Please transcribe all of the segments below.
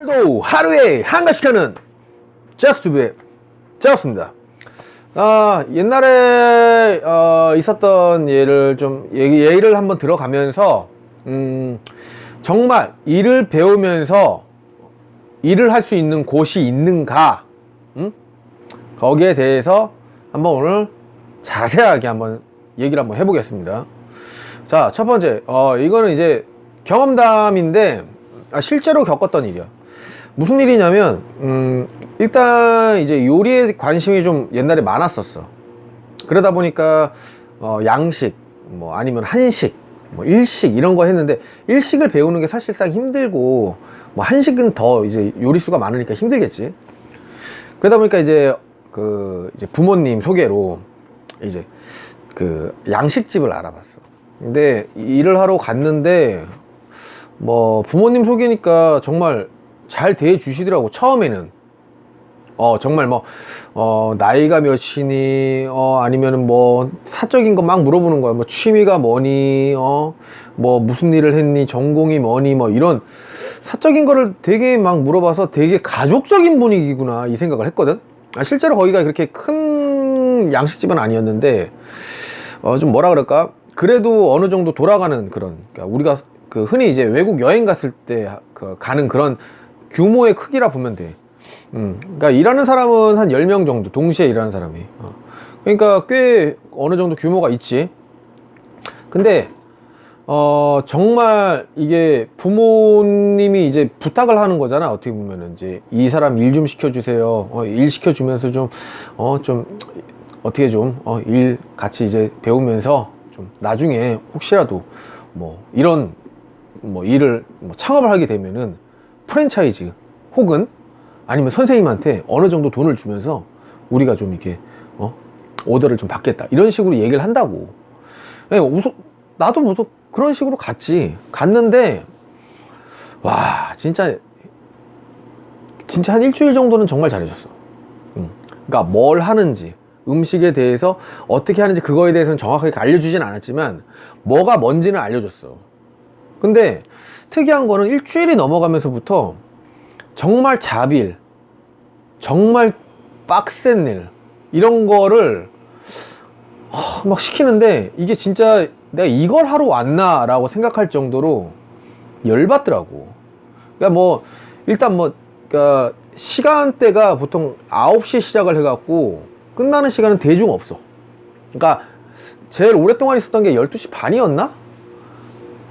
오늘도 하루에 한 가지 하는 제스투브의 제스입니다. 아, 옛날에 어, 있었던 예를 좀 얘기, 예를 한번 들어가면서 음, 정말 일을 배우면서 일을 할 수 있는 곳이 있는가? 음? 거기에 대해서 한번 오늘 자세하게 한번 얘기를 한번 해보겠습니다. 자, 첫 번째, 어, 이거는 이제 경험담인데, 아, 실제로 겪었던 일이야. 무슨 일이냐면, 음, 일단 이제 요리에 관심이 좀 옛날에 많았었어. 그러다 보니까, 어, 양식, 뭐 아니면 한식, 뭐 일식 이런 거 했는데, 일식을 배우는 게 사실상 힘들고, 뭐 한식은 더 이제 요리수가 많으니까 힘들겠지. 그러다 보니까 이제 그 이제 부모님 소개로 이제 그 양식집을 알아봤어. 근데 일을 하러 갔는데 뭐 부모님 소개니까 정말 잘 대해 주시더라고 처음에는. 어 정말 뭐 어 나이가 몇이니 어 아니면은 뭐 사적인 거 막 물어보는 거야. 뭐 취미가 뭐니 어 뭐 무슨 일을 했니 전공이 뭐니 뭐 이런 사적인 거를 되게 막 물어봐서 되게 가족적인 분위기구나 이 생각을 했거든. 아, 실제로 거기가 그렇게 큰 양식집은 아니었는데 어, 좀 뭐라 그럴까? 그래도 어느 정도 돌아가는 그런 그러니까 우리가 그 흔히 이제 외국 여행 갔을 때 그 가는 그런 규모의 크기라 보면 돼. 음, 그러니까 일하는 사람은 한 10명 정도 동시에 일하는 사람이. 어. 그러니까 꽤 어느 정도 규모가 있지. 근데 어, 정말 이게 부모님이 이제 부탁을 하는 거잖아. 어떻게 보면은 이제 이 사람 일 좀 시켜주세요. 어, 일 시켜주면서 좀, 어, 좀, 어떻게 좀, 어, 일 같이 이제 배우면서 좀 나중에 혹시라도 뭐 이런 뭐 일을 뭐 창업을 하게 되면은 프랜차이즈 혹은 아니면 선생님한테 어느 정도 돈을 주면서 우리가 좀 이렇게, 어, 오더를 좀 받겠다. 이런 식으로 얘기를 한다고. 예, 우선, 나도 무슨 그런 식으로 갔지. 갔는데, 와, 진짜, 진짜 한 일주일 정도는 정말 잘해줬어. 응. 그러니까 뭘 하는지, 음식에 대해서 어떻게 하는지 그거에 대해서는 정확하게 알려주진 않았지만, 뭐가 뭔지는 알려줬어. 근데 특이한 거는 일주일이 넘어가면서부터 정말 자빌, 정말 빡센 일, 이런 거를 하, 막 시키는데 이게 진짜 내가 이걸 하러 왔나라고 생각할 정도로 열받더라고. 그러니까 뭐 일단 뭐 그러니까 시간대가 보통 9시에 시작을 해갖고 끝나는 시간은 대중 없어. 그러니까 제일 오랫동안 있었던 게 12시 반이었나?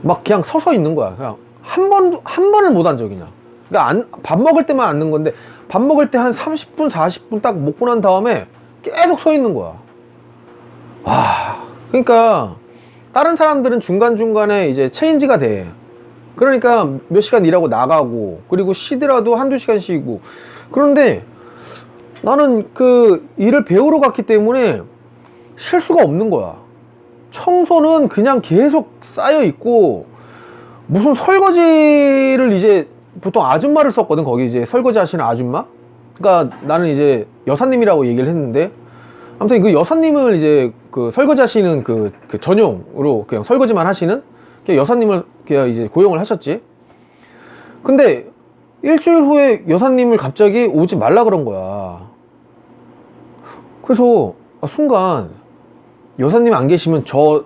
막 그냥 서서 있는 거야. 그냥 한 번, 한 번을 못 한 적이냐. 그러니까 안, 밥 먹을 때만 앉는 건데 밥 먹을 때 한 30분, 40분 딱 먹고 난 다음에 계속 서 있는 거야. 와, 그러니까 다른 사람들은 중간중간에 이제 체인지가 돼. 그러니까 몇 시간 일하고 나가고, 그리고 쉬더라도 한두 시간 쉬고. 그런데 나는 그 일을 배우러 갔기 때문에 쉴 수가 없는 거야. 청소는 그냥 계속 쌓여 있고, 무슨 설거지를 이제 보통 아줌마를 썼거든, 거기 이제 설거지 하시는 아줌마? 그러니까 나는 이제 여사님이라고 얘기를 했는데, 아무튼 그 여사님을 이제 그 설거지 하시는 그, 그 전용으로 그냥 설거지만 하시는 그 여사님을 그냥 이제 고용을 하셨지. 근데 일주일 후에 여사님을 갑자기 오지 말라 그런 거야. 그래서 아, 순간 여사님 안 계시면 저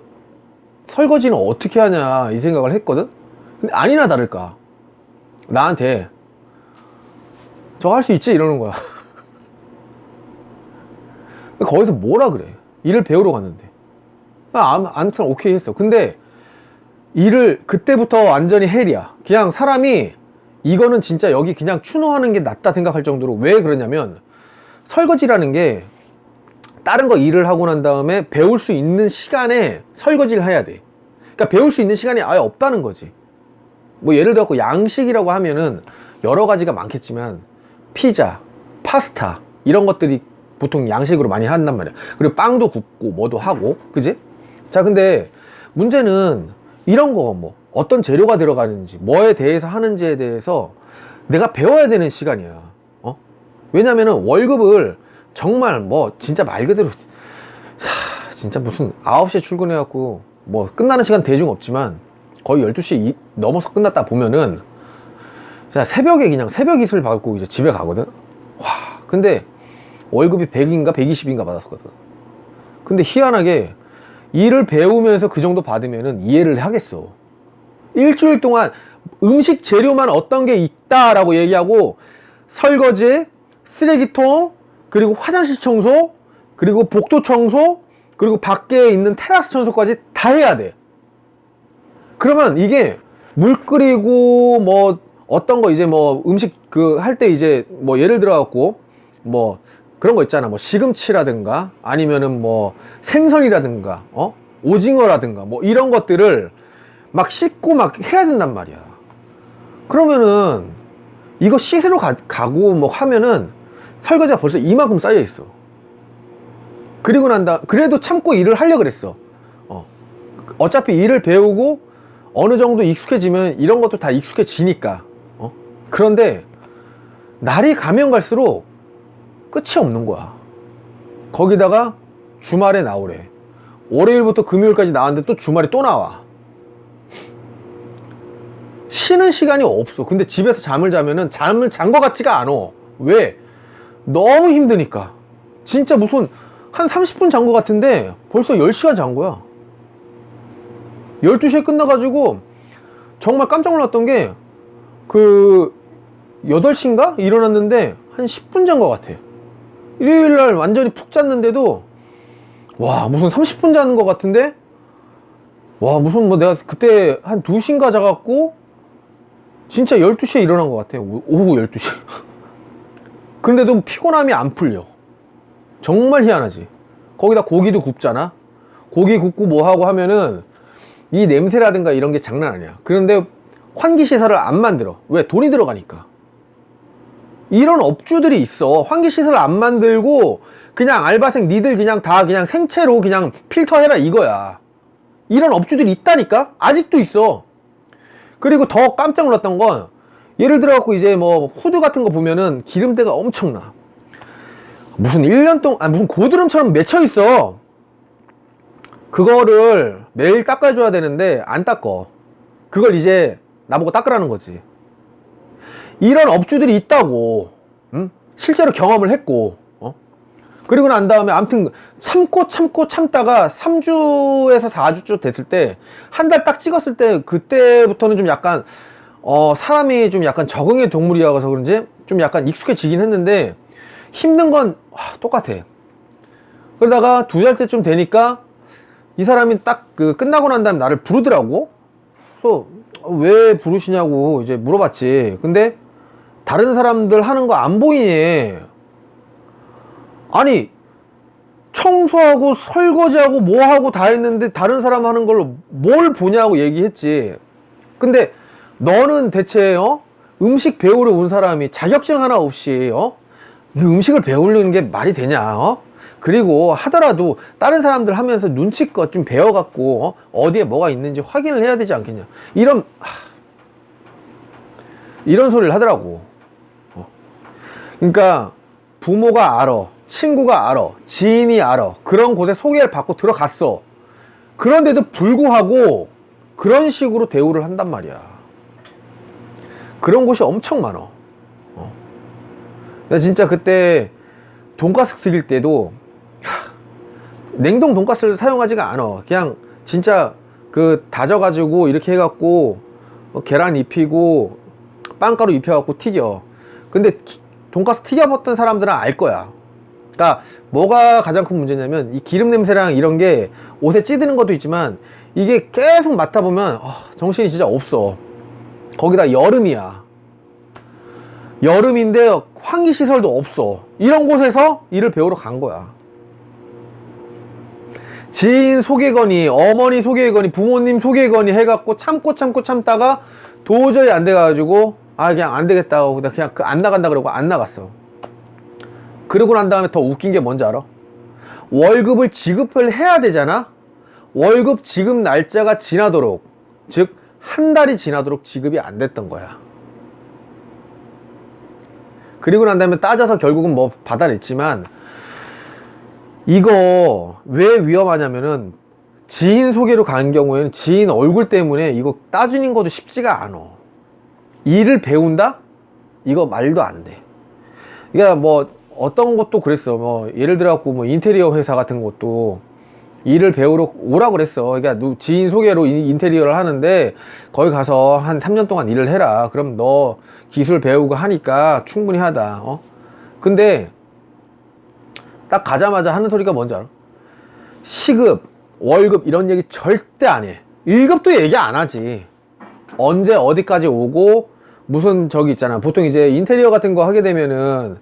설거지는 어떻게 하냐 이 생각을 했거든. 근데 아니나 다를까 나한테 저 할 수 있지 이러는 거야. 거기서 뭐라 그래? 일을 배우러 갔는데. 아, 암- 아무튼 오케이 했어. 근데 일을 그때부터 완전히 헬이야. 그냥 사람이 이거는 진짜 여기 그냥 추노하는 게 낫다 생각할 정도로 왜 그러냐면 설거지라는 게 다른 거 일을 하고 난 다음에 배울 수 있는 시간에 설거지를 해야 돼. 그러니까 배울 수 있는 시간이 아예 없다는 거지. 뭐 예를 들어 양식이라고 하면은 여러 가지가 많겠지만 피자, 파스타 이런 것들이 보통 양식으로 많이 한단 말이야. 그리고 빵도 굽고 뭐도 하고, 그지? 자, 근데 문제는 이런 거 뭐 어떤 재료가 들어가는지, 뭐에 대해서 하는지에 대해서 내가 배워야 되는 시간이야. 어? 왜냐면은 월급을 정말 뭐 진짜 말 그대로 하, 진짜 무슨 9시에 출근해갖고 뭐 끝나는 시간 대중 없지만 거의 12시 이- 넘어서 끝났다 보면은 자 새벽에 그냥 새벽 이슬 받고 이제 집에 가거든? 와 근데 월급이 100인가 120인가 받았거든. 근데 희한하게 일을 배우면서 그 정도 받으면은 이해를 하겠어. 일주일 동안 음식 재료만 어떤 게 있다라고 얘기하고 설거지 쓰레기통 그리고 화장실 청소 그리고 복도 청소 그리고 밖에 있는 테라스 청소까지 다 해야 돼. 그러면 이게 물 끓이고 뭐 어떤 거 이제 뭐 음식 그 할 때 이제 뭐 예를 들어 갖고 뭐 그런 거 있잖아. 뭐 시금치라든가 아니면은 뭐 생선이라든가 어? 오징어라든가 뭐 이런 것들을 막 씻고 막 해야 된단 말이야. 그러면은 이거 씻으러 가, 가고 뭐 하면은 설거지가 벌써 이만큼 쌓여 있어. 그리고 난다 그래도 참고 일을 하려 그랬어. 어. 어차피 일을 배우고 어느 정도 익숙해지면 이런 것도 다 익숙해지니까. 어? 그런데 날이 가면 갈수록 끝이 없는 거야. 거기다가 주말에 나오래. 월요일부터 금요일까지 나왔는데 또 주말에 또 나와. 쉬는 시간이 없어. 근데 집에서 잠을 자면은 잠을 잔 것 같지가 않아. 왜? 너무 힘드니까. 진짜 무슨 한 30분 잔것 같은데 벌써 10시간 잔 거야. 12시에 끝나가지고 정말 깜짝 놀랐던 게 그 8시인가? 일어났는데 한 10분 잔것 같아. 일요일날 완전히 푹 잤는데도 와 무슨 30분 자는 것 같은데? 와 무슨 뭐 내가 그때 한 2시인가 자갖고 진짜 12시에 일어난 것 같아. 오- 오후 12시 그런데도 피곤함이 안 풀려. 정말 희한하지. 거기다 고기도 굽잖아? 고기 굽고 뭐 하고 하면은 이 냄새라든가 이런 게 장난 아니야. 그런데 환기 시설을 안 만들어. 왜? 돈이 들어가니까. 이런 업주들이 있어. 환기 시설 안 만들고 그냥 알바생 니들 그냥 다 그냥 생채로 그냥 필터 해라 이거야. 이런 업주들이 있다니까? 아직도 있어. 그리고 더 깜짝 놀랐던 건 예를 들어 갖고 이제 뭐 후드 같은 거 보면은 기름때가 엄청나 무슨 1년 동안 아 무슨 고드름처럼 맺혀 있어 그거를 매일 닦아줘야 되는데 안 닦어 그걸 이제 나보고 닦으라는 거지 이런 업주들이 있다고 응? 실제로 경험을 했고 어? 그리고 난 다음에 아무튼 참고 참고 참다가 3주에서 4주쯤 됐을 때 한 달 딱 찍었을 때 그때부터는 좀 약간 어 사람이 좀 약간 적응의 동물이어서 그런지 좀 약간 익숙해지긴 했는데 힘든 건 와, 똑같아. 그러다가 두 달 때쯤 되니까 이 사람이 딱 그 끝나고 난 다음에 나를 부르더라고. 그래서 왜 부르시냐고 이제 물어봤지. 근데 다른 사람들 하는 거 안 보이니? 아니 청소하고 설거지하고 뭐 하고 다 했는데 다른 사람 하는 걸로 뭘 보냐고 얘기했지. 근데 너는 대체 어? 음식 배우러 온 사람이 자격증 하나 없이 어? 이 음식을 배우려는 게 말이 되냐 어? 그리고 하더라도 다른 사람들 하면서 눈치껏 좀 배워갖고 어? 어디에 뭐가 있는지 확인을 해야 되지 않겠냐 이런 하, 이런 소리를 하더라고 어. 그러니까 부모가 알아 친구가 알아 지인이 알아 그런 곳에 소개를 받고 들어갔어 그런데도 불구하고 그런 식으로 대우를 한단 말이야 그런 곳이 엄청 많아 어. 나 진짜 그때 돈가스 튀길 때도 하, 냉동 돈가스를 사용하지가 않아. 그냥 진짜 그 다져가지고 이렇게 해갖고 어, 계란 입히고 빵가루 입혀갖고 튀겨. 근데 기- 돈가스 튀겨봤던 사람들은 알 거야. 그러니까 뭐가 가장 큰 문제냐면 이 기름 냄새랑 이런 게 옷에 찌드는 것도 있지만 이게 계속 맡아보면 아, 정신이 진짜 없어 거기다 여름이야. 여름인데 환기 시설도 없어. 이런 곳에서 일을 배우러 간 거야. 지인 소개거니 어머니 소개거니 부모님 소개거니 해갖고 참고 참고 참다가 도저히 안 돼가지고 아 그냥 안 되겠다고 그냥 그냥 그안 나간다 그러고 안 나갔어. 그러고 난 다음에 더 웃긴 게 뭔지 알아? 월급을 지급을 해야 되잖아? 월급 지급 날짜가 지나도록 즉 한 달이 지나도록 지급이 안 됐던 거야 그리고 난 다음에 따져서 결국은 뭐 받아냈지만 이거 왜 위험하냐면은 지인 소개로 간 경우에는 지인 얼굴 때문에 이거 따지는 것도 쉽지가 않아 일을 배운다? 이거 말도 안 돼. 그러니까 뭐 어떤 것도 그랬어. 뭐 예를 들어 갖고 뭐 인테리어 회사 같은 것도 일을 배우러 오라 그랬어. 그러니까 누- 지인 소개로 인- 인테리어를 하는데 거기 가서 한 3년 동안 일을 해라. 그럼 너 기술 배우고 하니까 충분히 하다. 어? 근데 딱 가자마자 하는 소리가 뭔지 알아? 시급, 월급 이런 얘기 절대 안 해. 1급도 얘기 안 하지. 언제 어디까지 오고 무슨 저기 있잖아. 보통 이제 인테리어 같은 거 하게 되면은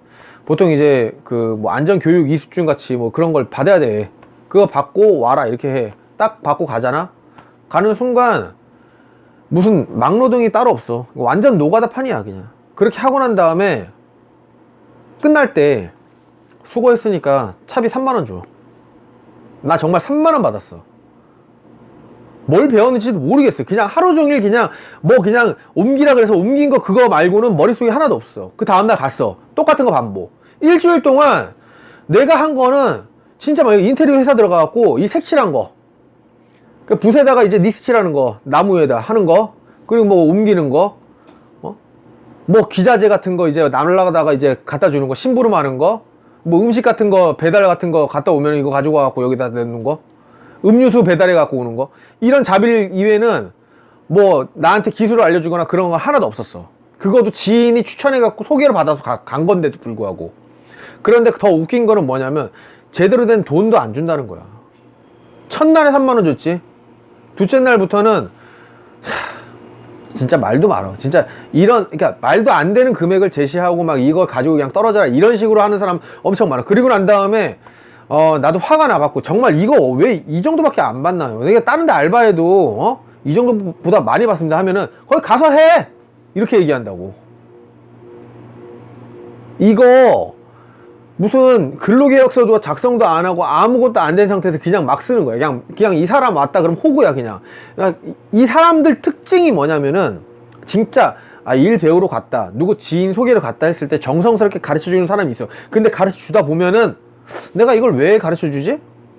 보통 이제 그 뭐 안전 교육 이수준 같이 뭐 그런 걸 받아야 돼. 그거 받고 와라 이렇게 해. 딱 받고 가잖아. 가는 순간 무슨 막노동이 따로 없어. 완전 노가다판이야 그냥. 그렇게 하고 난 다음에 끝날 때 수고했으니까 차비 3만 원 줘. 나 정말 3만 원 받았어. 뭘 배웠는지도 모르겠어요. 그냥 하루 종일 그냥 뭐 그냥 옮기라 그래서 옮긴 거 그거 말고는 머릿속에 하나도 없어. 그 다음날 갔어. 똑같은 거 반복. 일주일 동안 내가 한 거는 진짜 막 인테리어 회사 들어가갖고 이 색칠한 거. 그 붓에다가 이제 니스칠하는 거, 나무에다 하는 거, 그리고 뭐 옮기는 거, 어? 뭐 기자재 같은 거 이제 날라가다가 이제 갖다 주는 거, 심부름 하는 거, 뭐 음식 같은 거 배달 같은 거 갔다 오면 이거 가지고 와갖고 여기다 넣는 거, 음료수 배달해 갖고 오는 거 이런 잡일 이외에는 뭐 나한테 기술을 알려주거나 그런 거 하나도 없었어 그것도 지인이 추천해 갖고 소개를 받아서 가- 간 건데도 불구하고 그런데 더 웃긴 거는 뭐냐면 제대로 된 돈도 안 준다는 거야. 첫날에 3만 원 줬지. 둘째 날부터는 하, 진짜 말도 말어 진짜 이런 그러니까 말도 안 되는 금액을 제시하고 막 이걸 가지고 그냥 떨어져라 이런 식으로 하는 사람 엄청 많아. 그리고 난 다음에 어 나도 화가 나갖고 정말 이거 왜 이 정도밖에 안 받나요? 내가 다른 데 알바해도 어? 이 정도보다 많이 받습니다 하면은 거기 가서 해! 이렇게 얘기한다고. 이거 무슨 근로계약서도 작성도 안 하고 아무것도 안 된 상태에서 그냥 막 쓰는 거야 그냥 그냥 이 사람 왔다 그럼 호구야 그냥 그냥 이- 이 사람들 특징이 뭐냐면은 진짜 아, 일 배우러 갔다 누구 지인 소개를 갔다 했을 때 정성스럽게 가르쳐 주는 사람이 있어 근데 가르쳐 주다 보면은 내가 이걸 왜 가르쳐 주지?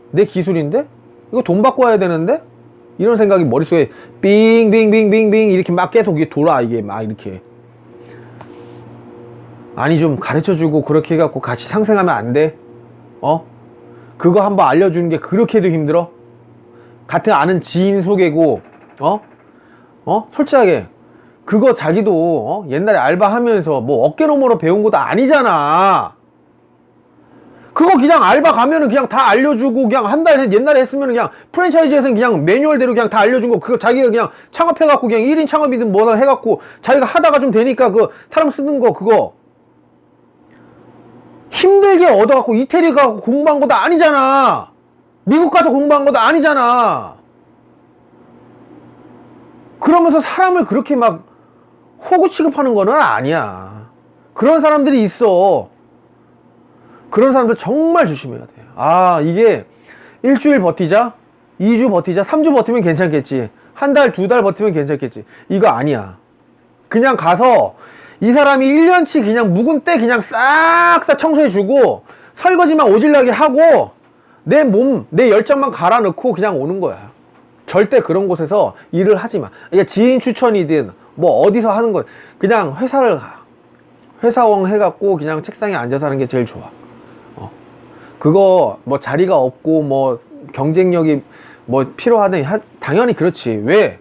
내 기술인데? 이거 돈 받고 와야 되는데? 이런 생각이 머릿속에 빙빙빙빙빙 이렇게 막 계속 이게 돌아 이게 막 이렇게 아니 좀 가르쳐 주고 그렇게 해갖고 같이 상생하면 안 돼? 어? 그거 한번 알려주는 게 그렇게도 힘들어? 같은 아는 지인 소개고 어? 어? 솔직하게 그거 자기도 어? 옛날에 알바하면서 뭐 어깨너머로 배운 것도 아니잖아 그거 그냥 알바 가면은 그냥 다 알려주고 그냥 한 달 옛날에 했으면 그냥 프랜차이즈에서는 그냥 매뉴얼대로 그냥 다 알려준 거 그거 자기가 그냥 창업해갖고 그냥 1인 창업이든 뭐나 해갖고 자기가 하다가 좀 되니까 그 사람 쓰는 거 그거 힘들게 얻어갖고 이태리 가고 공부한 것도 아니잖아 미국 가서 공부한 것도 아니잖아 그러면서 사람을 그렇게 막 호구 취급하는 거는 아니야 그런 사람들이 있어 그런 사람들 정말 조심해야 돼. 아, 이게 일주일 버티자, 2주 버티자, 3주 버티면 괜찮겠지. 한 달, 두 달 버티면 괜찮겠지. 이거 아니야. 그냥 가서 이 사람이 1년치 그냥 묵은 때 그냥 싹 다 청소해주고 설거지만 오질나게 하고 내 몸, 내 열정만 갈아 넣고 그냥 오는 거야. 절대 그런 곳에서 일을 하지 마. 그러니까 지인 추천이든 뭐 어디서 하는 거 그냥 회사를 가. 회사원 해갖고 그냥 책상에 앉아서 하는 게 제일 좋아. 그거 뭐 자리가 없고 뭐 경쟁력이 뭐 필요하다니 하- 당연히 그렇지 왜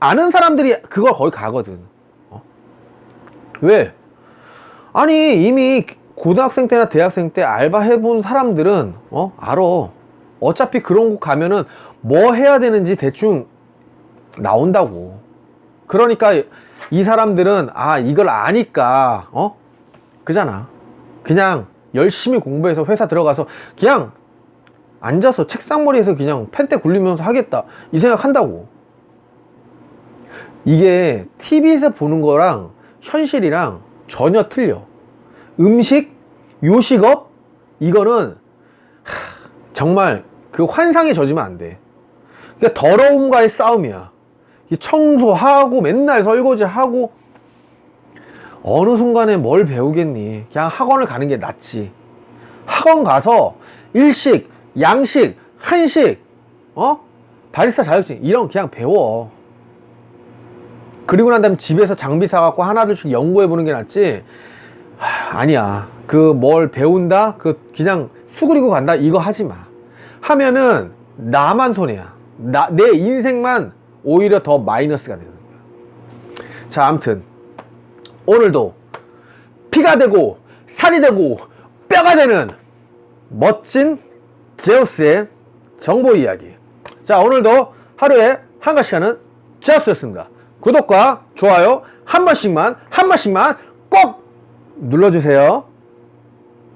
아는 사람들이 그걸 거기 가거든 어? 왜? 아니 이미 고등학생 때나 대학생 때 알바 해본 사람들은 어 알아. 어차피 그런 곳 가면은 뭐 해야 되는지 대충 나온다고. 그러니까 이 사람들은 아 이걸 아니까 어? 그잖아. 그냥 열심히 공부해서 회사 들어가서 그냥 앉아서 책상머리에서 그냥 펜대 굴리면서 하겠다. 이 생각 한다고. 이게 TV에서 보는 거랑 현실이랑 전혀 틀려 음식 요식업 이거는 하, 정말 그 환상에 젖으면 안 돼 그러니까 더러움과의 싸움이야 이 청소하고 맨날 설거지하고 어느 순간에 뭘 배우겠니? 그냥 학원을 가는 게 낫지. 학원 가서 일식, 양식, 한식, 어? 바리스타 자격증 이런 거 그냥 배워. 그리고 난 다음에 집에서 장비 사갖고 하나둘씩 연구해 보는 게 낫지. 하, 아니야. 그 뭘 배운다? 그 그냥 수그리고 간다? 이거 하지 마. 하면은 나만 손해야. 나, 내 인생만 오히려 더 마이너스가 되는 거야. 자, 암튼. 오늘도 피가 되고 살이 되고 뼈가 되는 멋진 제우스의 정보 이야기. 자, 오늘도 하루에 한 가지씩하는 제우스였습니다. 구독과 좋아요 한 번씩만, 한 번씩만 꼭 눌러주세요.